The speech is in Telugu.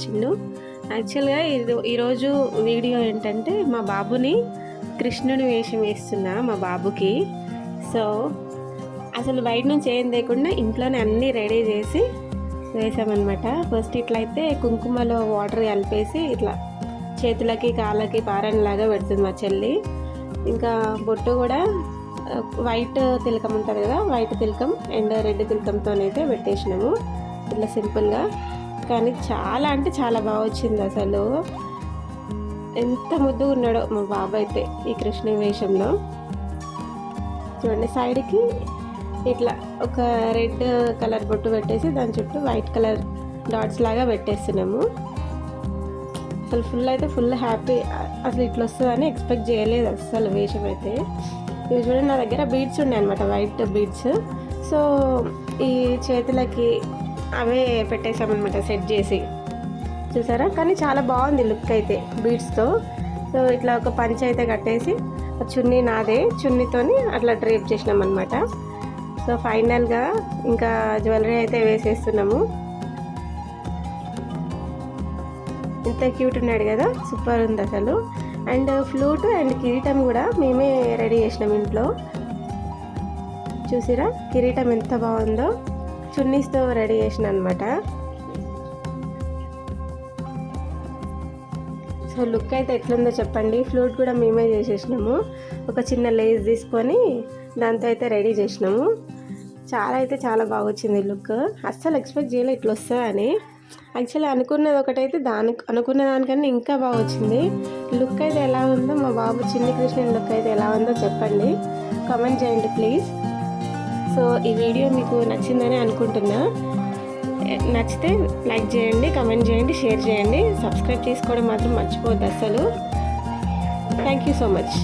వచ్చిండు యాక్చువల్గా ఈరోజు వీడియో ఏంటంటే మా బాబుని కృష్ణుని వేషం వేస్తున్నా మా బాబుకి. సో అసలు బయట నుంచి ఏం లేకుండా ఇంట్లోనే అన్నీ రెడీ చేసి వేసామన్నమాట. ఫస్ట్ ఇట్లయితే కుంకుమలో వాటర్ కలిపేసి ఇట్లా చేతులకి కాళ్ళకి పారనిలాగా పెడుతుంది మా చెల్లి. ఇంకా బొట్టు కూడా వైట్ తిలకం ఉంటుంది కదా వైట్ తిలకం అండ్ రెడ్ తిలకంతోనైతే పెట్టేసినాము. ఇట్లా సింపుల్గా కానీ చాలా అంటే చాలా బాగా వచ్చింది అసలు. ఎంత ముద్దుగా ఉన్నాడో మా బాబు అయితే ఈ కృష్ణ వేషంలో. చూడండి సైడ్కి ఇట్లా ఒక రెడ్ కలర్ బొట్టు పెట్టేసి దాని చుట్టూ వైట్ కలర్ డాట్స్ లాగా పెట్టేస్తున్నాము. అసలు ఫుల్ అయితే ఫుల్ హ్యాపీ. అసలు ఇట్లా వస్తుందని ఎక్స్పెక్ట్ చేయలేదు అసలు వేషం అయితే. ఇవి చూడండి నా దగ్గర బీడ్స్ ఉన్నాయి అనమాట వైట్ బీడ్స్. సో ఈ చేతులకి అవే పెట్టేసామన్నమాట సెట్ చేసి. చూసారా? కానీ చాలా బాగుంది లుక్ అయితే బీడ్స్తో సో ఇట్లా ఒక పంచ అయితే కట్టేసి చున్నీ నాదే చున్నీతోని అట్లా డ్రేప్ చేసినాం అనమాట సో ఫైనల్గా ఇంకా జ్యువెలరీ అయితే వేసేస్తున్నాము. ఎంత క్యూట్ ఉన్నాడు కదా సూపర్ ఉంది అసలు. అండ్ ఫ్లూట్ అండ్ కిరీటం కూడా మేమే రెడీ చేసినాం ఇంట్లో. చూసిరా? కిరీటం ఎంత బాగుందో. చున్నీస్తో రెడీ చేసిన అనమాట సో లుక్ అయితే ఎట్లుందో చెప్పండి. ఫ్లూట్ కూడా మేమే చేసేసినాము. ఒక చిన్న లేస్ తీసుకొని దాంతో అయితే రెడీ చేసినాము. చాలా అయితే చాలా బాగా వచ్చింది లుక్. అస్సలు ఎక్స్పెక్ట్ చేయలే ఇట్లా వస్తుందని యాక్చువల్లీ అనుకున్నది ఒకటైతే దాని అనుకున్న దానికన్నా ఇంకా బాగా వచ్చింది. లుక్ అయితే ఎలా ఉందో మా బాబు చిన్ని కృష్ణుని లుక్ అయితే ఎలా ఉందో చెప్పండి. కామెంట్ చేయండి ప్లీజ్. సో ఈ వీడియో మీకు నచ్చిందని అనుకుంటున్నా. నచ్చితే లైక్ చేయండి కమెంట్ చేయండి షేర్ చేయండి. సబ్స్క్రైబ్ చేసుకోవడం మాత్రం మర్చిపోవద్దు అసలు. Thank you so much